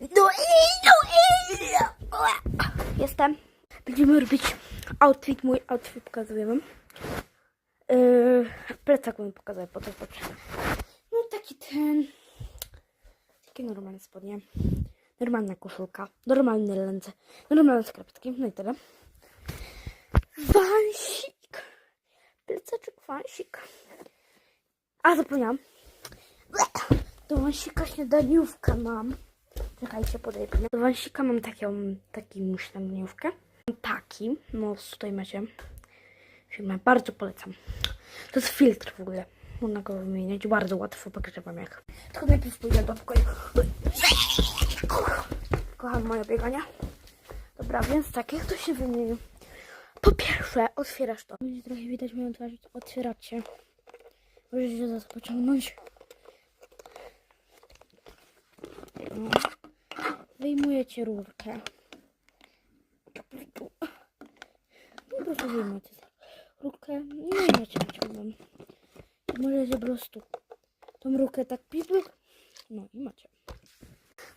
No i, no i, Jestem. Będziemy robić outfit, mój outfit pokazuję wam. Yy, plecak wam pokazuję, po to. No taki ten, takie normalne spodnie, normalna koszulka, normalne ręce, normalne skarpetki, no i tyle. Wansik, plecaczek wansik. A, zapomniałam. Do wansika śniadaniówkę mam. Czekajcie, podejdę. Do wansika mam taką, taką śniadaniówkę. Mam taki, no tutaj macie firmę, bardzo polecam. To jest filtr w ogóle. Można go wymieniać, bardzo łatwo, wam jak. Tylko najpierw pójdę do pokoju. Kocham moje biegania. Dobra, więc tak, jak to się wymieni? Po pierwsze, otwierasz to. Będzie trochę widać moją twarz, otwieracie. Możecie się zaraz pociągnąć. No. Wyjmujecie rurkę. Po prostu wyjmujecie rurkę. No i macie naciągam. Możecie po prostu tą rurkę tak pipyk. No i macie.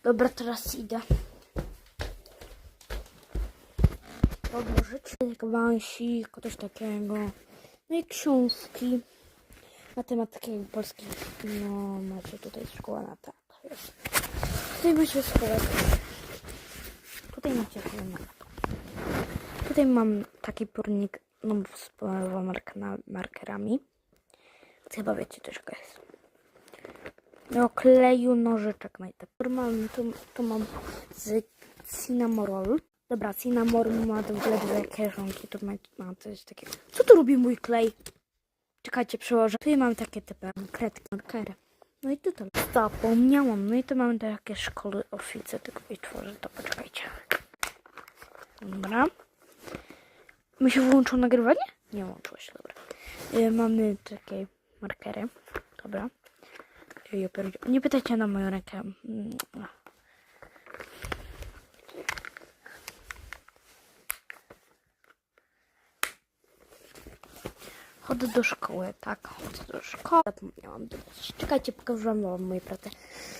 Dobra, teraz idę. Odłożyć. Wansik, coś takiego. No i książki. Matematyki polskiej. No, macie tutaj szkoła na tak. Jest. Tutaj macie. Tutaj macie tak. Tutaj mam taki pornik no, z markera, markerami. Chyba wiecie też jest. Do kleju nożyczek najpierw. Mam, tu, tu mam z cinnamoroll. Dobra, cinnamoroll ma w ogóle dwie kieszonki. Tu ma, ma coś takiego. Co tu robi mój klej? Czekajcie, przełożę. Tu mam takie typy kredki, markery. No i tutaj. Zapomniałam. No i tu mamy takie szkoły ofice. I tworzę to. Poczekajcie. Dobra. My się włączyło nagrywanie? Nie włączyło się, dobra. Y, mamy takie markery. Dobra. Nie pytajcie na moją rękę. Chodzę do szkoły, tak, chodzę do szkoły. Zapomniałam. Czekajcie, pokażę wam moje pracę.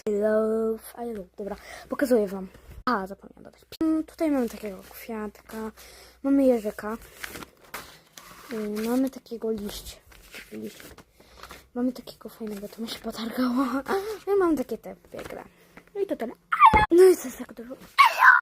I love, I love. Dobra, pokazuję wam. A, zapomniałam dodać. Mm, Tutaj mamy takiego kwiatka, mamy jeżyka, y, mamy takiego liść. Taki liść. Mamy takiego fajnego, to mi się potargało. I mam takie te piekle. No i to ten. No i co jest tak dużo.